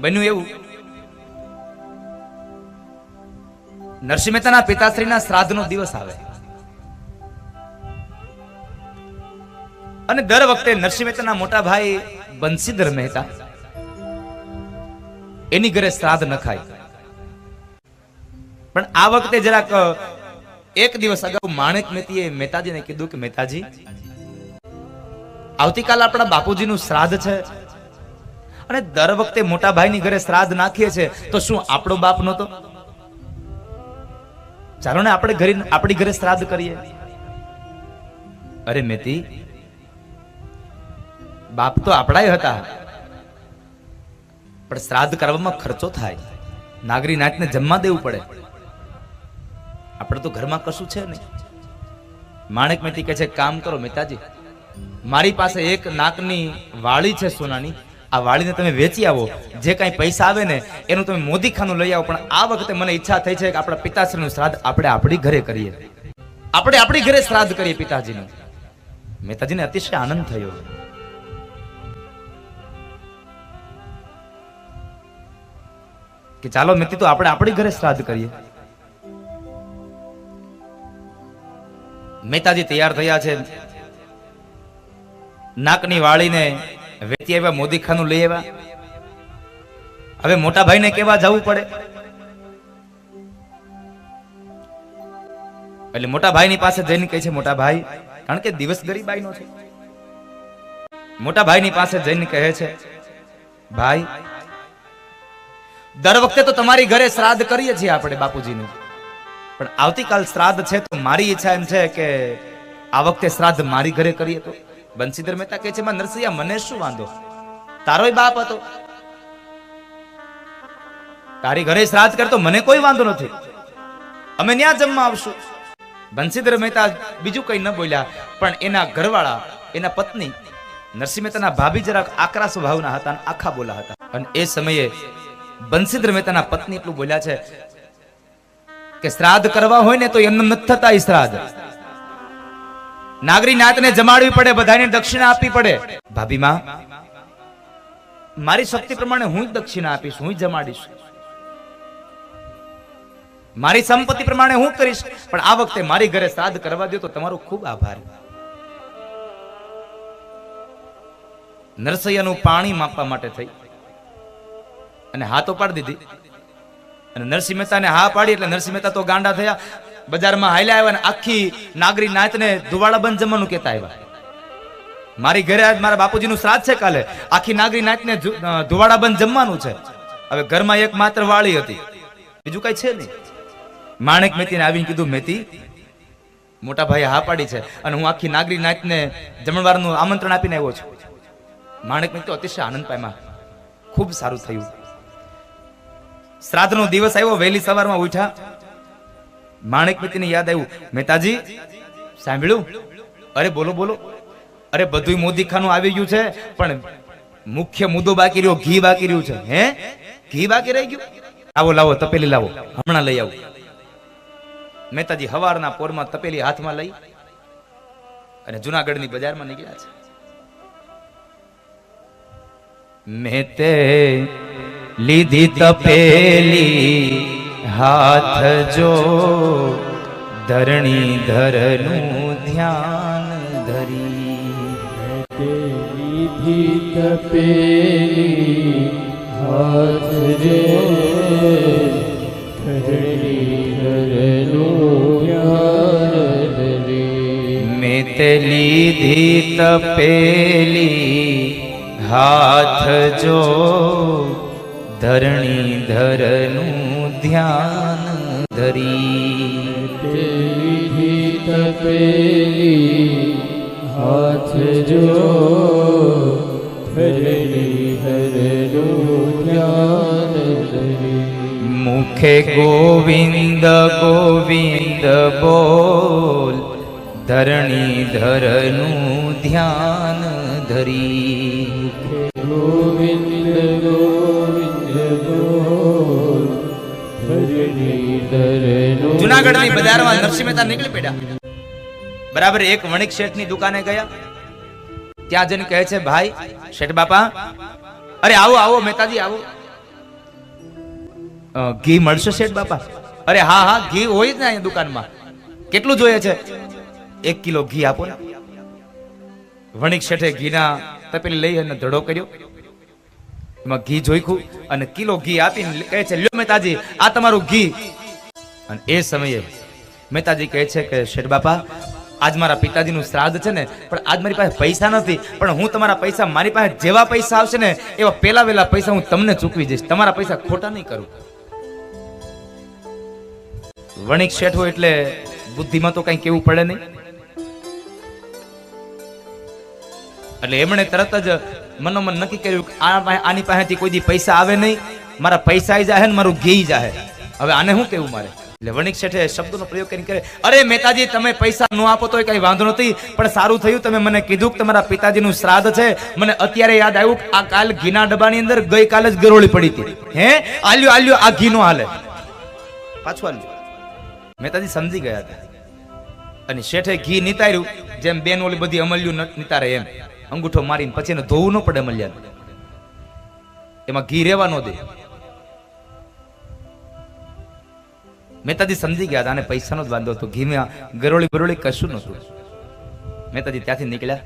બન્યું એવું? નરસિંહ મહેતાના પિતાશ્રીના શ્રાદ્ધનો દિવસ આવે. અને દર વખતે નરસિંહ મહેતાના મોટા ભાઈ બંસીધર મહેતા એની ઘરે શ્રાદ્ધ ન ખાય. પણ આ વખતે જરાક એક દિવસ અગાઉ માણેક મહેતીએ મહેતાજીને કીધું કે, મહેતાજી, આવતીકાલ આપણા બાપુજીનું શ્રાદ્ધ છે. અને દર વખતે મોટા ભાઈની ઘરે શ્રાદ્ધ નાખીએ છે, તો શું આપણો બાપ નહોતો? ચાલો ને આપણે ઘરે આપણી ઘરે શ્રાદ્ધ કરીએ. અરે મેતી, બાપ તો આપણાય હતા. પણ શ્રાદ્ધ કરવામાં ખર્ચો થાય. નાગરી નાચને જમવા દેવું પડે. આપણે તો ઘરમાં કશું છે નહીં. માણેક મેતી કહે છે, કામ કરો મહેતાજી મારી પાસે એક નાકની વાળી છે સોનાની. આ વાળીને તમે વેચી આવો. જે કાંઈ પૈસા આવે ને, એનું તમે મોદી ખાનું લઈ આવો. પણ આ વખતે મને ઈચ્છા થઈ છે કે આપણા પિતાશ્રીનું શ્રાદ્ધ આપણે આપણી ઘરે કરીએ. આપણે આપણી ઘરે શ્રાદ્ધ કરીએ પિતાજીનું. મહેતાજીને અતિશય આનંદ થયો. કે ચાલો મેથી તો આપણે આપણી ઘરે શ્રાદ્ધ કરીએ. મહેતાજી તૈયાર થયા છે. નાકની વાળીને વેચી આવ્યા મોદીખાનું લઈ આવ્યા. હવે મોટા ભાઈને કેવા જવું પડે? એટલે મોટા ભાઈની પાસે જઈને કહે છે, મોટા ભાઈ, કારણ કે દિવસ ગરીબાઈનો છે. મોટા ભાઈની પાસે જઈને કહે છે, ભાઈ, દર વખતે તો તમારી ઘરે શ્રાદ્ધ કરીએ છીએ આપણે બાપુજીનું. પણ આવતીકાલ શ્રાદ્ધ છે તો મારી ઈચ્છા એમ છે કે આ વખતે શ્રાદ્ધ મારી ઘરે કરીએ તો. બંસીધર મહેતા કહે છે, માં નરસિંહા, મને શું વાંધો? તારોય બાપ હતો. તારી ઘરે શ્રાદ્ધ કરતો મને કોઈ વાંધો નથી. અમે ત્યાં જમવા આવશું. બંસીધર મહેતા બીજું કઈ ન બોલ્યા, પણ એના ઘરવાળા, એના પત્ની, નરસિંહ મહેતાના ભાભી જરાક આકરા સ્વભાવના હતા અને આખા બોલા હતા. અને એ સમયે બંસીધર મહેતાના પત્ની એટલું બોલ્યા છે કે શ્રાદ્ધ કરવા હોય ને તો એમને નથી થતા એ શ્રાદ્ધ. નાગરી નાતને જમાડવી પડે, બધાને દક્ષિણા આપવી પડે. ભાભી માં, મારી શક્તિ પ્રમાણે હું જ દક્ષિણા આપીશ, હું જમાડીશ. મારી સંપત્તિ પ્રમાણે હું કરીશ, પણ આ વખતે મારી ઘરે શ્રાદ્ધ કરવા દો તો તમારો ખૂબ આભાર. નરસૈયાનું પાણી માપવા માટે થઈ. અને હા તો પાડી દીધી. અને નરસિંહ મહેતાને હા પાડી, એટલે નરસિંહ મહેતા તો ગાંડા થયા. બજારમાં હાલ્યા આવ્યા અને આખી નાગરી નાચને ધુવાડા બંધ જમવાનું કહેતા આવ્યા. મારી ઘરે આજ મારા બાપુજીનું શ્રાદ્ધ છે કાલે. આખી નાગરી નાચને ધુ- ધુવાડા બંધ જમવાનું છે. હવે ઘરમાં એક માત્ર વાળી હતી. બીજું કઈ છે નહીં. માણેક મેતીને આવીને કીધું, મેતી, મોટા ભાઈ હા પાડી છે અને હું આખી નાગરી નાચને જમણવારનું આમંત્રણ આપીને આવ્યો છું. માણેક મેતી અતિશય આનંદ પામ્યા. ખૂબ સારું થયું. શ્રાદ્ધનો દિવસ આવ્યો, વહેલી સવારમાં ઉઠ્યા. માણેક મિત્રને યાદ આવ્યું. મહેતાજી, સાંભળ્યું? અરે બોલો બોલો. અરે બધું મોદી ખાનું આવી ગયું છે, પણ મુખ્ય મુદ્દો બાકી રહ્યો, ઘી બાકી રહ્યું છે. હે? ઘી બાકી રહી ગયું? આવો, લાવો, તપેલી લાવો. હમણાં લઈ આવો. મહેતાજી, હવારના પોરમાં તપેલી હાથમાં લઈ અને જુનાગઢની બજારમાં નીકળ્યા છે. મેં તે લીધી તપેલી હાથ જો ધરણી ધરનું ધ્યાન ધરી. તપેલી હાથ રે ધરણી ધરનું ધ્યાન ધરી મેં તે લીધી તપેલી હાથ જો ધરણી ધરનું ધ્યાન ધરી. તપેલી હાથ જો ધરણી ધરનું ધ્યાન મુખે ગોવિંદ ગોવિંદ બોલ, ધરણી ધરનું ધ્યાન ધરી. ગોવિંદ ગોવિંદ ગોરની બજારમાં નરસિંહ મહેતા નીકળી પડ્યા. બરાબર, એક વણિક શેઠની દુકાને ગયા. ત્યાં જઈને કહે છે, ભાઈ, શેઠ બાપા, અરે આવો આવો, મહેતાજી, આવો. ઘી મળશે શેઠ બાપા? અરે હા હા, ઘી હોય જ ને અહીંયા દુકાનમાં. કેટલું જોઈએ છે? એક કિલો ઘી આપો વણિક શેઠે ઘીના તપેલી લઈ અને ધડો કર્યો. એમાં ઘી જોઈખું અને કિલો ઘી આપીને કહે છે, લ્યો મહેતાજી, આ તમારું ઘી. અને એ સમયે મહેતાજી કહે છે કે, શેઠ બાપા, આજ મારા પિતાજીનું શ્રાદ્ધ છે ને, પણ આજ મારી પાસે પૈસા નથી, પણ હું તમારા પૈસા, મારી પાસે જેવા પૈસા આવશે ને, એવા પેલા વેલા પૈસા હું તમને ચૂકવી દઈશ. તમારા પૈસા ખોટા નહીં કરું. વણિક શેઠ હોય એટલે બુદ્ધિમાં તો કઈ કેવું પડે નહીં. એટલે એમણે તરત જ મનોમન નક્કી કર્યું કે આની પાસેથી કોઈ દી પૈસા આવે નહીં. મારા પૈસા જાહે ને મારું ઘી જાહે. હવે આને શું કેવું મારે? એટલે વણિક શેઠે શબ્દનો પ્રયોગ કરીને કરે અરે મહેતાજી, તમે પૈસા ન આપો તો કઈ વાંધો નથી, પણ સારું થયું તમે મને કીધું કે તમારા પિતાજીનું શ્રાદ્ધ છે. મને અત્યારે યાદ આવ્યું કે આ કાલ ઘીના ડબ્બાની અંદર ગઈકાલે જ ગરોળી પડી હતી. હે? આલ્યો આલ્યો, આ ઘી નો હાલે. પાછું આલ્યું મહેતાજી સમજી ગયા હતા. અને શેઠે ઘી નિતાર્યું, જેમ બેન ઓલી બધી અમલ્યું નિતારે એમ. અંગૂઠો મારીને પછી એને ધોવું ન પડે અમલ્યા એમાં ઘી રહેવા ન દે. મહેતાજી સમજી ગયા હતા પૈસાનો જ વાંધો હતો. ઘીમાં ગરોળી બરોળી કશું નહોતું. મહેતાજી ત્યાંથી નીકળ્યા.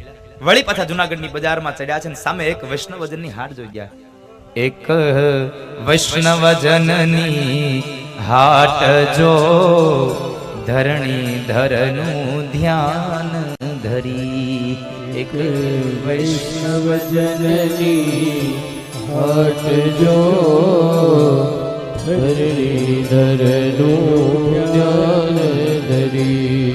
વળી પાછા જુનાગઢની બજારમાં ચડ્યા છે અને સામે એક વૈષ્ણવજનની હાટ જોઈ ગયા. એક વૈષ્ણવજનની હાટ જો ધરણી ધરનું ધ્યાન ધરી એક વૈષ્ણવજનની હટ જો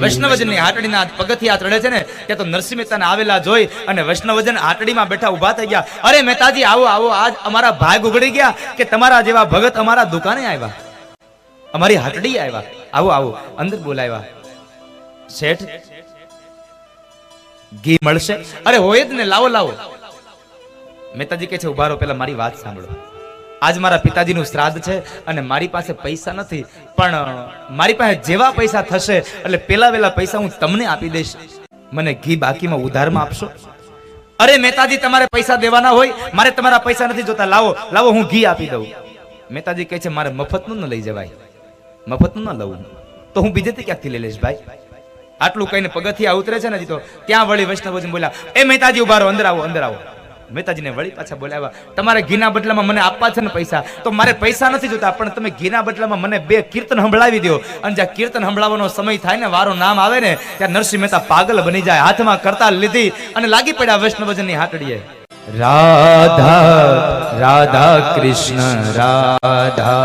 વૈષ્ણવજનની હાટડીના પગથિયા ચડે છે ને કે તો નરસિંહ મહેતાને આવેલા જોઈ અને વૈષ્ણવજન આટડીમાં બેઠા ઊભા થઈ ગયા. અરે મહેતાજી, આવો આવો, આજ અમારા ભાગ ઉગડી ગયા કે તમારા જેવા ભગત અમારા દુકાને આવ્યા? અમારી હાટડી આવ્યા. આવો આવો, અંદર બોલાવ્યા. શેઠ ઘી મળશે? અરે હોય જ ને, લાવો લાવો. મહેતાજી કહે છે ઉભારો પેલા મારી વાત સાંભળો. આજ મારા પિતાજીનું શ્રાદ્ધ છે અને મારી પાસે પૈસા નથી, પણ મારી પાસે જેવા પૈસા થશે, એટલે પેલા વેલા પૈસા હું તમને આપી દઈશ. મને ઘી બાકીમાં ઉધારમાં આપશો? અરે મહેતાજી, તમારે પૈસા દેવાના હોય, મારે તમારા પૈસા નથી જોતા. લાવો લાવો, હું ઘી આપી દઉં. મહેતાજી કહે છે, મારે મફતનું ન લઈ જવાય. મફતનું ન લઉં? તો હું બીજેથી ક્યાંકથી લઈ લઈશ ભાઈ? આટલું કહીને પગથિયા ઉતરે છે ને તો, ત્યાં વળી વૈષ્ણવજી બોલ્યા, એ મહેતાજી ઉભારો અંદર આવો અંદર આવો. મહેતાજીને વળી પાછા બોલાવ્યા, તમારે ઘીના બદલામાં મને આપવા છે ને પૈસા, તો મારે પૈસા નથી જોતા, પણ તમે ઘીના બદલામાં મને બે કીર્તન સંભળાવી દો અને જ્યાં કીર્તન સંભળાવવાનો સમય થાય ને, વારો નામ આવે ને, ત્યાં નરસિંહ મહેતા પાગલ બની જાય, હાથમાં કરતા લીધી અને લાગી પડ્યા વૈષ્ણવજનની હાટડીએ. રાધા રાધા કૃષ્ણ, રાધા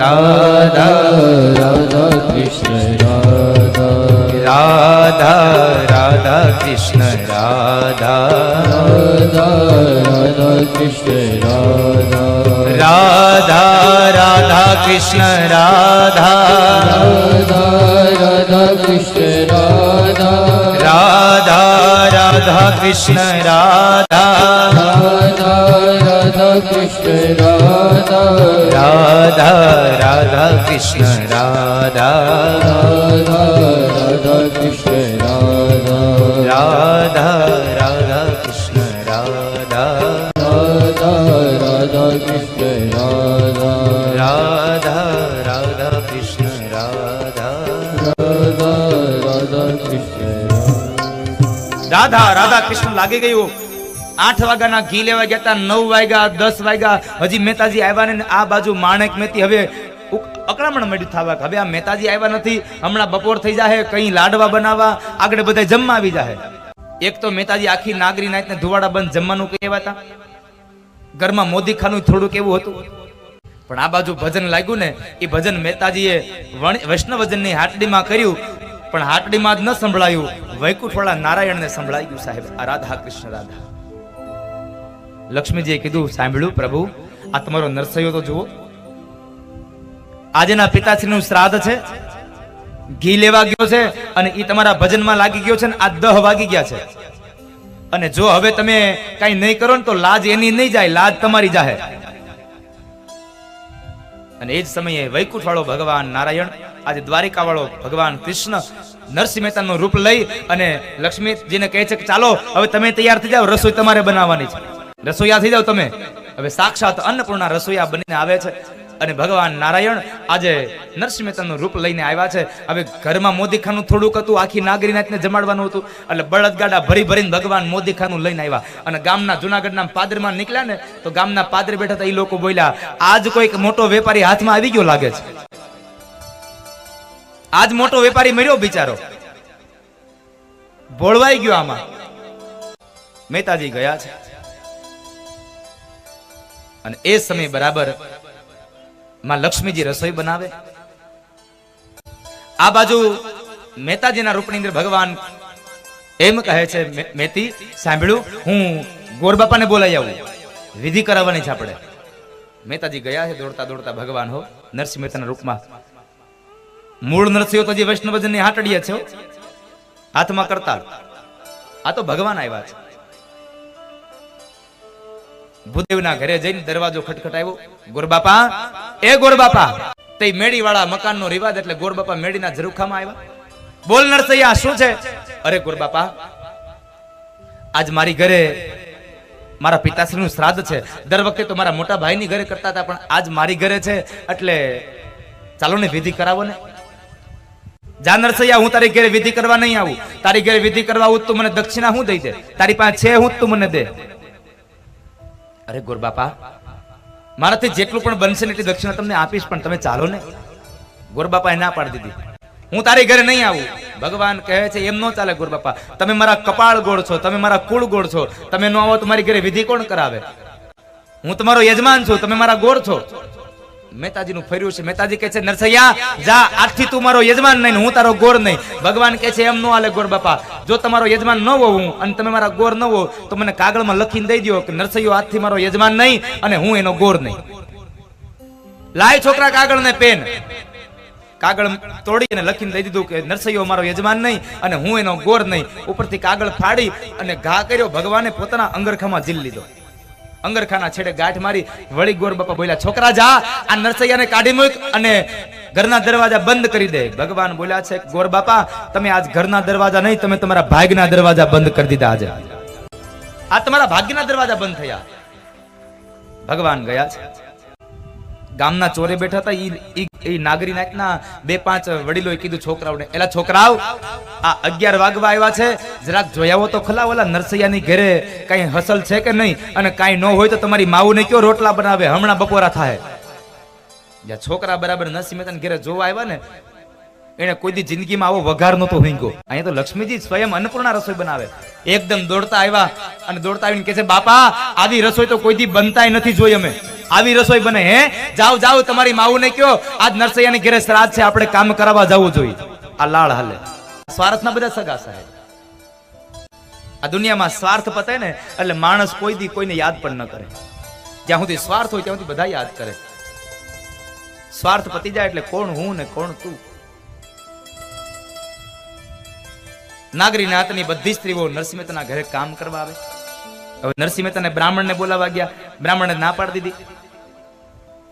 રાધા રાધા કૃષ્ણ, રાધા. રાધા રાધા કૃષ્ણ, રાધા. રાધા કૃષ્ણ રાધા રાધા રાધા કૃષ્ણ, રાધા. રાધા કૃષ્ણ રાધા રાધા રાધા કૃષ્ણ, રાધા. રાધા કૃષ્ણ રાધા રાધા રાધા કૃષ્ણ રાધા રાધા. રાધા કૃષ્ણ રાધા. રાધા રાધા કૃષ્ણ રાધા. રાધા રાધા કૃષ્ણ રાધા. રાધા રાધા કૃષ્ણ રાધા. રાધા રાધા કૃષ્ણ રાધા. રાધા કૃષ્ણ લાગી ગયું. આઠ વાગ્યાના ઘી લેવા ગયા હતા નવ વાગ્યા દસ વાગ્યા. હજી મહેતાજી આવ્યા ને આ બાજુ માણેક મેતી હવે અકળામણ મળ્યું થવા હવે આ મહેતાજી આવ્યા નથી. હમણાં બપોર થઈ જાય કઈ લાડવા બનાવવા. આગળ બધા જમવા આવી જાય એક તો મહેતાજી આખી નાગરી નાઈટ ધુવાડા બંધ જમવાનું કહેવા હતા. ઘરમાં મોદી ખાનું થોડુંક એવું હતું. પણ આ બાજુ ભજન લાગ્યું ને, એ ભજન મહેતાજીએ વૈષ્ણવજનની હાટડીમાં કર્યું. પણ હાટડીમાં જ ન સંભળાયું. વૈકુંઠવાળા નારાયણને સંભળાઈ ગયું સાહેબ. આ રાધા કૃષ્ણ, રાધા. લક્ષ્મીજીએ કીધું, સાંભળ્યું પ્રભુ, આ તમારો નરસૈયો તો જુઓ. આજના પિતાશ્રીનું શ્રાદ્ધ છે. ઘી લેવા ગયો છે અને એ તમારા ભજનમાં લાગી ગયો છે આ દહ વાગી ગયા છે. અને જો હવે તમે કઈ નહીં કરો ને તો લાજ એની નહીં જાય, લાજ તમારી જાહે. અને એ જ સમયે વૈકુંઠ વાળો ભગવાન નારાયણ, આજે દ્વારિકા વાળો ભગવાન કૃષ્ણ નરસિંહ મહેતાનું રૂપ લઈ અને લક્ષ્મીજીને કહે છે કે ચાલો, હવે તમે તૈયાર થઈ જાઓ, રસોઈ તમારે બનાવવાની છે. રસોઈયા થઈ જાઓ તમે. હવે સાક્ષાત અન્નપૂર્ણા રસોઈયા બનીને આવે છે અને ભગવાન નારાયણ આજે નરસિંહ મહેતાનું રૂપ લઈને આવ્યા છે. હવે ઘરમાં મોદીખાનું થોડુંક હતું, આખી નાગરીનાથને જમાડવાનું હતું. એટલે બળદગાડા ભરી ભરીને ભગવાન મોદીખાનું લઈને આવ્યા. અને ગામના જુનાગઢના પાદરમાં નીકળ્યા ને, તો ગામના પાદરે બેઠા હતા એ લોકો બોલ્યા, આજ કોઈક મોટો વેપારી હાથમાં આવી ગયો લાગે છે. આજ મોટો વેપારી મર્યો બિચારો. ભોળવાઈ ગયો આમાં. મહેતાજી ગયા છે. અને એ સમય બરાબરમાં લક્ષ્મીજી રસોઈ બનાવે. આ બાજુ મહેતાજીના રૂપની અંદર ભગવાન એમ કહે છે, "મે- મેતી, સાંભળ્યું? હું ગોરબાપાને બોલાઈ આવું. વિધિ કરાવવાની છે આપણે. મહેતાજી ગયા છે, દોડતા દોડતા ભગવાન હો, નરસિંહ મહેતાના રૂપમાં. મૂળ નરસિંહ તો જે વૈષ્ણવજનની હાટડીએ છે હાથમાં કરતા આ તો ભગવાન આવ્યા છે. ભૂદેવના ઘરે જઈને દરવાજો ખટખટાવ્યો ગોરબાપા, એ ગોરબાપા, તે મેડી વાળા મકાનનો રિવાજ એટલે ગોરબાપા મેડીના ઝરૂખામાં આવ્યા. બોલ નરસૈયા, શું છે? અરે ગોરબાપા, આજ મારી ઘરે મારા પિતાશ્રીનું શ્રાદ્ધ છે. દર વખતે તો મારા મોટા ભાઈની ઘરે કરતા હતા, પણ આજ મારી ઘરે છે, એટલે ચાલો ને વિધિ કરાવો ને. જા નરસૈયા, હું તારી ઘરે વિધિ કરવા નહીં આવું. તારી ઘરે વિધિ કરવા આવું તું મને દક્ષિણા હું દઈ દે? તારી પાસે છે, હું તું મને દે. અરે ગોરબાપા મારાથી જેટલું પણ બનશે ને એટલી દક્ષિણા તમને આપીશ, પણ તમે ચાલો ને. ગોરબાપાએ ના પાડી દીધી. હું તારી ઘરે નહીં આવું. ભગવાન કહે છે, એમ ન ચાલે ગોરબાપા તમે મારા કપાળ ગોળ છો, તમે મારા કુળ ગોળ છો. તમે ન આવો તો મારી ઘરે વિધિ કોણ કરાવે? હું તમારો યજમાન છું, તમે મારા ગોળ છો. મહેતાજીનું ફર્યું છે. મહેતાજી કહે છે, નરસૈયા, જા, આજથી તું મારો યજમાન નહીં હું તારો ગોર નહીં. ભગવાન કહે છે, એમ ન હાલે ગોર બાપા. જો તમારો યજમાન ન હો હું અને તમે મારા ગોર ન હો તો મને કાગળમાં લખીને દઈ દો કે નરસૈયો આજથી મારો યજમાન નહીં અને હું એનો ગોર નહીં. લાય છોકરા કાગળ ને પેન. કાગળ તોડી અને લખીને દઈ દીધું કે નરસૈયો મારો યજમાન નહીં અને હું એનો ગોર નહીં. ઉપરથી કાગળ ફાડી અને ઘા કર્યો. ભગવાને પોતાના અંગરખામાં જીલ લીધો. અંગરખાના છેડે ગાંઠ મારી વળી ગોર બાપા બોલ્યા, છોકરા જા, આ નરસૈયાને કાઢી મૂક અને ઘરના દરવાજા બંધ કરી દે. ભગવાન બોલ્યા છે, ગોર બાપા, તમે આજ ઘરના દરવાજા નહીં, તમે તમારા ભાગના દરવાજા બંધ કરી દીધા આજે. આ તમારા ભાગ્યના દરવાજા બંધ થયા. ભગવાન ગયા છે. ગામના ચોરે બેઠા હતા ઈ- ઈ નાગરી નાયકના બે પાંચ વડીલોએ કીધું છોકરાઓને, એલા છોકરાઓ, આ અગિયાર વાગવા આવ્યા છે. જરાક જોયાવો તો ખલા ઓલા નરસૈયાની ઘરે કઈ હસલ છે કે નહીં? અને કાંઈ ન હોય તો તમારી માવુને કયો રોટલા બનાવે? હમણાં બપોરા થાય. જ્યાં છોકરા બરાબર નરસિંહ મહેતાના ઘરે જોવા આવ્યા ને એને કોઈ દી જિંદગીમાં આવો વઘાર નતો હિંગો અહીંયા તો લક્ષ્મીજી સ્વયં અન્નપૂર્ણા રસોઈ બનાવે. એકદમ દોડતા આવ્યા અને દોડતા આવીને કહે છે, બાપા આવી રસોઈ તો કોઈ દી બનતાય નથી જોઈ અમે. આવી રસોઈ બને, હે? જાઓ જાઓ, તમારી માવુને કયો આજ નરસૈયાની ઘરે શ્રાદ્ધ છે, આપણે કામ કરાવવા જવું જોઈએ. આ લાળ હાલે. સ્વાર્થના બધા સગા સાહેબ. આ દુનિયામાં સ્વાર્થ પતે ને, એટલે માણસ કોઈ દી કોઈને યાદ પણ ન કરે. જ્યાં સુધી સ્વાર્થ હોય, ત્યાં સુધી બધા યાદ કરે. સ્વાર્થ પતી જાય એટલે કોણ હું ને કોણ તું? નાગરી નાતની બધી સ્ત્રીઓ નરસિંહ મહેતાના ઘરે કામ કરવા આવે. હવે નરસિંહ મહેતાને બ્રાહ્મણને બોલાવા ગયા. બ્રાહ્મણને ના પાડી દીધી.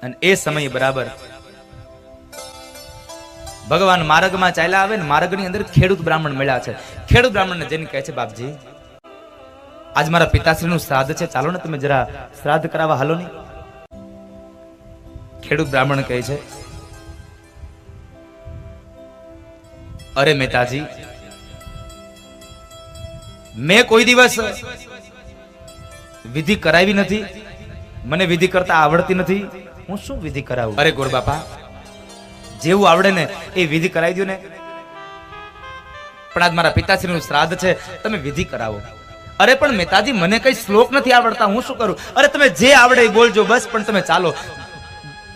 અને એ સમય બરાબર ભગવાન માર્ગમાં ચાલ્યા આવે ને માર્ગની અંદર ખેડૂત બ્રાહ્મણ મળ્યા છે. ખેડૂત બ્રાહ્મણને જેને કહે છે, બાપજી, આજ મારા પિતાશ્રીનું શ્રાદ્ધ છે. ચાલો ને તમે જરા શ્રાદ્ધ કરાવવા હાલો નહીં ખેડૂત બ્રાહ્મણ કહે છે, અરે મહેતાજી, મેં કોઈ દિવસ વિધિ કરાવી નથી. મને વિધિ કરતા આવડતી નથી. હું શું વિધિ કરાવું? અરે ગોર બાપા. જેવું આવડે ને એ વિધિ કરાવી દો ને. પણ આજ મારા પિતાશ્રીનું શ્રાદ્ધ છે તમે વિધિ કરાવો. અરે પણ મેતાજી મને કઈ શ્લોક નથી આવડતા હું શું કરું? અરે તમે જે આવડે એ બોલજો બસ પણ તમે ચાલો.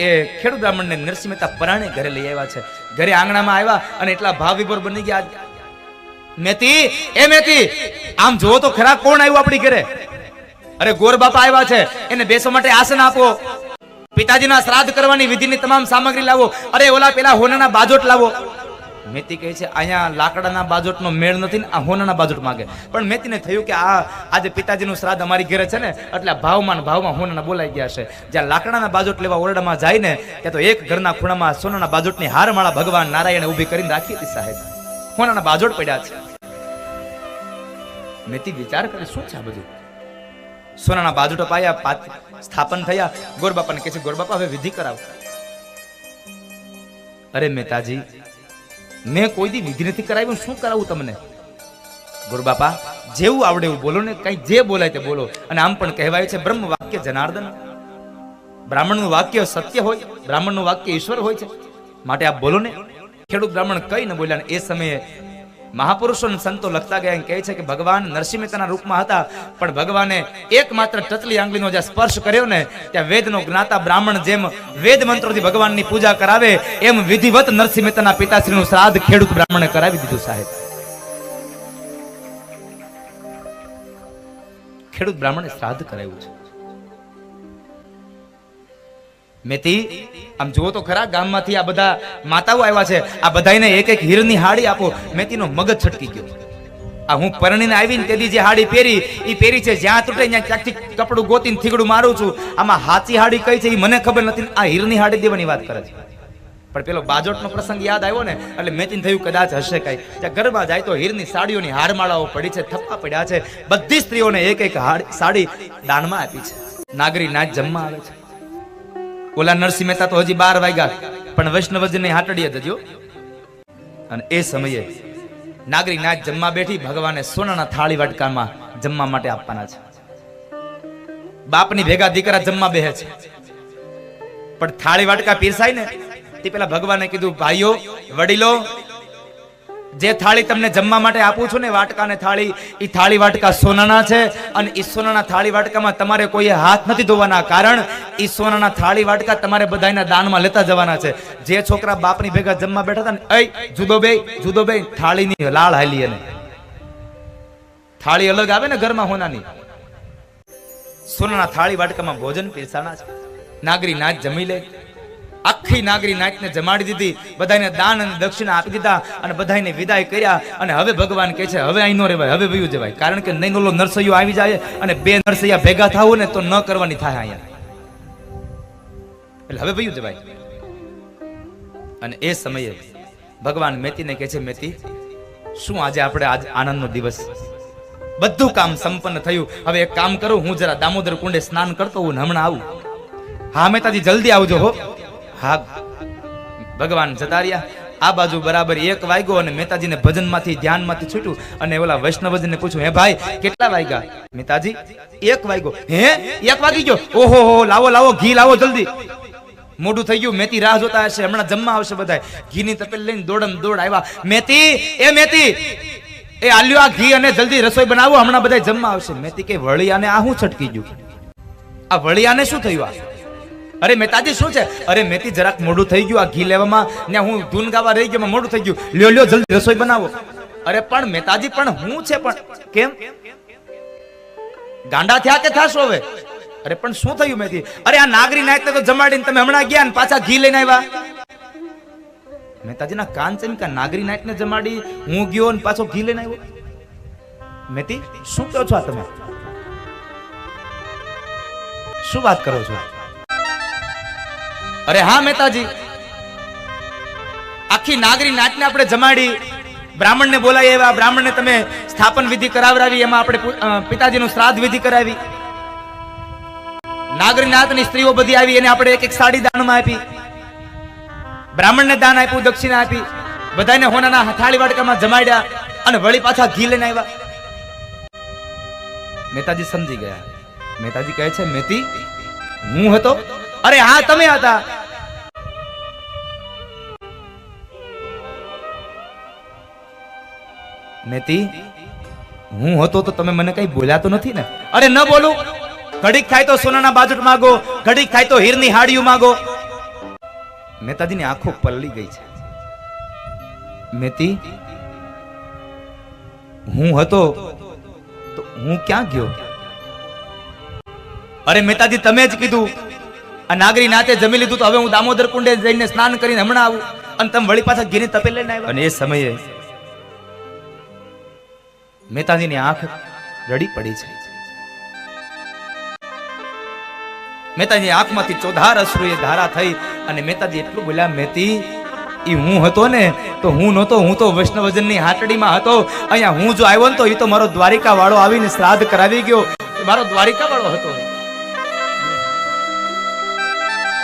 એ ખેડૂત બ્રાહ્મણને નરસિંહ મહેતા પરાણે ઘરે લઈ આવ્યા છે. ઘરે આંગણામાં આવ્યા અને એટલા ભાવ વિભોર બની ગયા. મેતી એ મેતી આમ જોવો તો ખરા કોણ આવ્યું આપણી ઘરે? અરે ગોર બાપા આવ્યા છે એને બેસવા માટે આસન આપો. પિતાજીના શ્રાદ્ધ કરવાની વિધિની તમામ સામગ્રી લાવો. અરે ઓલા પેલા હોનાના બાજોટ લાવો. મેતી કહે છે, અહીંયા લાકડાના બાજોટનો મેળ નથી ને આ હોનાના બાજોટ માંગે. પણ મેતીને થયું કે આ આજે પિતાજીનું શ્રાદ્ધ અમારી ઘરે છે ને, એટલે ભાવમાં ભાવમાં હોનાના બોલાઈ ગયા છે. જ્યાં લાકડાના બાજોટ લેવા ઓરડામાં જાય ને, ત્યાં તો એક ઘરના ખૂણામાં સોનાના બાજોટની હારમાળા ભગવાન નારાયણે ઊભી કરીને રાખી હતી સાહેબ. હોનાના બાજોટ પડ્યા છે. મેતી વિચાર કરે, શું છે આ બધું? સોનાના બાજુટો પાયા સ્થાપન થયા. ગોરબાપાને કહે છે, ગોરબાપા, હવે વિધિ કરાવો. અરે મહેતાજી, મેં કોઈ દી વિધિ નથી કરાવી શું કરાવું તમને? ગુરુબાપા, જેવું આવડે એવું બોલો ને, કઈ જે બોલાય તે બોલો. અને આમ પણ કહેવાય છે, બ્રહ્મ વાક્ય જનાર્દન. બ્રાહ્મણનું વાક્ય સત્ય હોય, બ્રાહ્મણનું વાક્ય ઈશ્વર હોય છે. માટે આપ બોલો ને, ખેડૂત બ્રાહ્મણ કઈ ન બોલ્યા એ સમયે મહાપુરુષો સંતો લખતા ગયા એમ કહે છે કે ભગવાન નરસિંહ મહેતાના રૂપમાં હતા, પણ ભગવાને એકમાત્ર ટચલી આંગળીનો જ્યાં સ્પર્શ કર્યો ને, ત્યાં વેદનો જ્ઞાતા બ્રાહ્મણ જેમ વેદ મંત્રોથી ભગવાનની પૂજા કરાવે, એમ વિધિવત નરસિંહ મહેતાના પિતાશ્રીનું શ્રાદ્ધ ખેડૂત બ્રાહ્મણે કરાવી દીધું સાહેબ. ખેડૂત બ્રાહ્મણે શ્રાદ્ધ કરાવ્યું છે. મેથી, આમ જુઓ તો ખરા ગામમાંથી આ બધા માતાઓ આવ્યા છે. આ બધાને એક એક હીરની હાડી આપો. મેથીનો મગજ છટકી ગયો. આ હું પરણીને આવીને તેથી જે હાડી પહેરી એ પહેરી છે, જ્યાં તૂટે ત્યાં ક્યાંકથી કપડું ગોતીને થીગડું મારું છું. આમાં હાચી હાડી કઈ છે એ મને ખબર નથી આ હીરની હાડી દેવાની વાત કરે છે. પણ પેલો બાજોટનો પ્રસંગ યાદ આવ્યો ને, એટલે મેચીને થયું કદાચ હશે કઈ. ત્યાં ગરબા જાય તો હીરની સાડીઓની હારમાળાઓ પડી છે, થપ્પા પડ્યા છે. બધી સ્ત્રીઓને એક એક સાડી દાનમાં આપી છે. નાગરી નાચ જમવા આવે છે. ઓલા નરસિંહ મહેતા તો હજી બાર વાગ્યા પણ વૈષ્ણવજનની હાટડીએ જજો અને એ સમયે નાગરિક નાચ જમવા બેઠી ભગવાને સોનાના થાળી વાટકામાં જમવા માટે આપવાના છે. બાપની ભેગા દીકરા જમવા બેહે છે. પણ થાળી વાટકા પીરસાય ને તે પેલા ભગવાને કીધું, ભાઈઓ, વડીલો જે થાળી તમને જમવા માટે આપું છું ને વાટકા ને થાળી એ થાળી વાટકા સોનાના છે અને એ સોનાના થાળી વાટકામાં તમારે કોઈએ હાથ નથી ધોવાના. કારણ એ સોનાના થાળી વાટકા તમારે બધાના દાનમાં લેતા જવાના છે. જે છોકરા બાપની ભેગા જમવા બેઠા હતા ને, અય, જુદો બે જુદો બે થાળીની લાળ હાલી એને થાળી અલગ આવે ને ઘરમાં હોનાની. સોનાના થાળી વાટકામાં ભોજન પીરસાના છે. નાગરી નાચ જમી લે. આખી નાગરી નાચને જમાડી દીધી. બધાને દાન અને દક્ષિણા આપી દીધા અને બધાને વિદાય કર્યા. અને હવે ભગવાન કહે છે, હવે અહીં નો રહેવાય, હવે વયું જવાય. કારણ કે નહીં ઓલો નરસૈયો આવી જાય અને બે નરસૈયા ભેગા થાવું ને તો ન કરવાની થાય અહીંયા. એટલે હવે વયું જવાય. અને એ સમયે ભગવાન મેતીને કહે છે, મેતી, શું આજે આપણે આજ આનંદનો દિવસ? બધું કામ સંપન્ન થયું. હવે એક કામ કરું, હું જરા દામોદર કુંડે સ્નાન કરતો હું હમણાં આવું. હા મહેતાજી જલ્દી આવજો હો. હા, ભગવાન જતા રહ્યા આ બાજુ બરાબર એક વાગ્યો અને મહેતાજીને ભજનમાંથી ધ્યાનમાંથી છૂટ્યું અને ઓલા વૈષ્ણવજીને પૂછ્યું, હે ભાઈ, કેટલા વાગ્યા? મહેતાજી, એક વાગ્યો. હે? એક વાગી ગયો? ઓહો, હો લાવો લાવો, ઘી લાવો જલ્દી. મોઢું થઈ ગયું, મેથી રાહ જોતા હશે, હમણાં જમવા આવશે બધા ઘીની તપેલ લઈને દોડમ દોડ આવ્યા. મેથી, એ મેથી, એ આલ્યો આ ઘી અને જલ્દી રસોઈ બનાવો, હમણાં બધા જમવા આવશે. મેથી કે વળિયાને આ હું છટકી ગયું? આ વળિયાને શું થયું આ? અરે મહેતાજી શું છે? અરે મેથી જરાક મોડું થઈ ગયું આ ઘી લેવામાં. ને હું ધૂન ગાવા રહી ગયો મોડું થઈ ગયું. લ્યો લ્યો, જલ્દી રસોઈ બનાવો. અરે પણ મહેતાજી પણ હું છે પણ? કેમ? ગાંડા થયા કે થાશો હવે? અરે પણ શું થયું મેથી? અરે આ નાગરી નાયક તો જમાડીને તમે હમણાં ગયા ને પાછા ઘી લઈને આવ્યા. મહેતાજીના કાન છે કે નાગરી નાયક ને જમાડી, હું ગયો ને પાછો ઘી લઈને આવ્યો? મેતી શું કહો છો તમે? શું વાત કરો છો? અરે હા, મહેતાજી. આખી નાગરી નાચને આપણે જમાડી, બ્રાહ્મણને બોલાવી આવ્યા. બ્રાહ્મણને તમે સ્થાપન વિધિ કરાવરાવી, એમાં આપણે પિતાજીનું શ્રાદ્ધ વિધિ કરાવી. નાગરીનાથની સ્ત્રીઓ બધી આવી, એને આપણે એક એક સાડી દાનમાં આપી. બ્રાહ્મણને દાન આપ્યું, દક્ષિણા આપી. બધાને હોનાના હથાળી વાટકામાં જમાડ્યા અને વળી પાછા ઘી લઈને આવ્યા. મહેતાજી સમજી ગયા. મહેતાજી કહે છે, મેતી, હું હતો અરે હા, તમે હતા. મેથી હું હતો તો તમે મને કઈ બોલ્યા તો નથી ને? અરે ન બોલું. ઘડીક થાય તો સોનાના બાજુટ માગો, ઘડીક થાય તો હીરની હાડિયું માગો. મહેતાજીની આંખો પલળી ગઈ છે. મેતી, હું હતો તો હું ક્યાં ગયો? અરે મહેતાજી તમે જ કીધું. આ નાગરી નાતે જમી લીધું તો હવે હું દામોદર કુંડે જઈને સ્નાન કરીને હમણાં આવું અને તમે વળી પાછા ઘીની તપેલ લઈને આવ્યા. અને એ સમયે મહેતાજીની આંખ રડી પડી છે. મહેતાજી આંખમાંથી ચોધાર અશ્રુએ ધારા થઈ અને મહેતાજી એટલું બોલ્યા મેતી એ હું હતો ને, તો હું નહોતો, હું તો વૈષ્ણવજનની હાટડીમાં હતો. અહીંયા હું જો આવ્યો ને તો એ તો મારો દ્વારિકા વાળો આવીને શ્રાદ્ધ કરાવી ગયો. મારો દ્વારિકા વાળો હતો.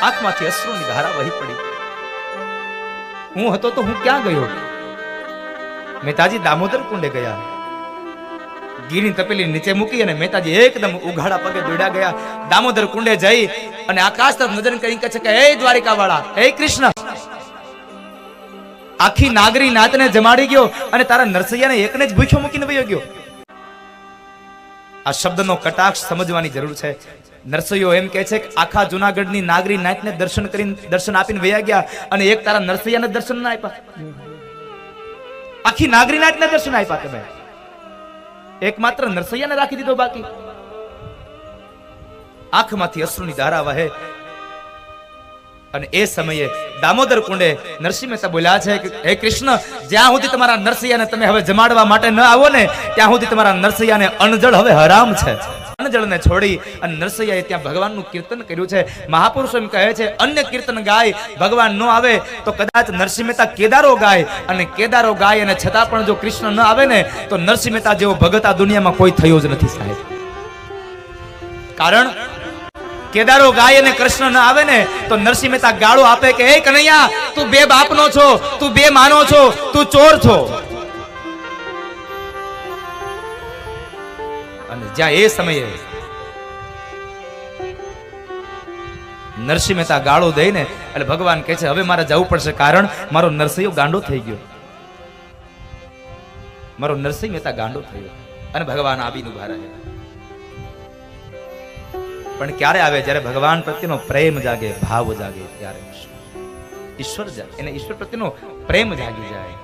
આંખમાંથી અશ્રુની ધારા વહી પડી. હું હતો તો હું ક્યાં ગયો? મહેતાજી દામોદર કુંડે ગયા. ગીરની તપેલી નીચે મૂકી અને મહેતાજી એકદમ ઉઘાડા પગે દોડ્યા ગયા. દામોદર કુંડે જઈ અને આકાશ તરફ નજર કરી કહે છે કે, હે દ્વારિકા વાળા હે કૃષ્ણ. આખી નાગરી નાતને જમાડી ગયો અને તારા નરસૈયાને એકને જ ભૂખ્યો મૂકીને વયો ગયો. આ શબ્દનો કટાક્ષ સમજવાની જરૂર છે. નરસૈયો એમ કે છે કે આખા જુનાગઢની નાગરી નાતને દર્શન કરીને દર્શન આપીને વયા ગયા અને એક તારા નરસૈયાને દર્શન ના આપ્યા. આખી નાગરી નાતને દર્શન આપ્યા તમે એકમાત્ર નરસૈયાને રાખી દીધો બાકી. આંખમાંથી અશ્રુની ધારા વહે. અને એ સમયે દામોદર કુંડે નરસિંહ મહેતા બોલ્યા છે કે, હે કૃષ્ણ, જ્યાં સુધી તમારા નરસૈયાને તમે હવે જમાડવા માટે ન આવો ને, ત્યાં સુધી તમારા નરસૈયાને અણજળ હવે હરામ છે. અણજળને છોડી અને નરસૈયાએ ત્યાં ભગવાનનું કીર્તન કર્યું છે. મહાપુરુષો એમ કહે છે, અન્ય કીર્તન ગાય ભગવાન ન આવે, તો કદાચ નરસિંહ મહેતા કેદારો ગાય. અને કેદારો ગાય અને છતાં પણ જો કૃષ્ણ ન આવે ને, તો નરસિંહ મહેતા જેવો ભગત આ દુનિયામાં કોઈ થયો જ નથી સાહેબ. કારણ, કેદારો ગાય અને કૃષ્ણ ન આવે ને, તો નરસિંહ મહેતા ગાળો આપે કે, હે કનૈયા, તું બે બાપનો છો, તું બે માનો છો, તું ચોર છો. જ્યાં એ સમયે નરસિંહ મહેતા ગાળો દઈને એટલે ભગવાન કહે છે, હવે મારે જવું પડશે કારણ મારો નરસિંહ ગાંડો થઈ ગયો. મારો નરસિંહ મહેતા ગાંડો થયો અને ભગવાન આવીને ઊભા રહ્યા. પણ ક્યારે આવે? જ્યારે ભગવાન પ્રત્યેનો પ્રેમ જાગે, ભાવ જાગે, ત્યારે ઈશ્વર એને ઈશ્વર પ્રત્યેનો પ્રેમ જાગી જાય.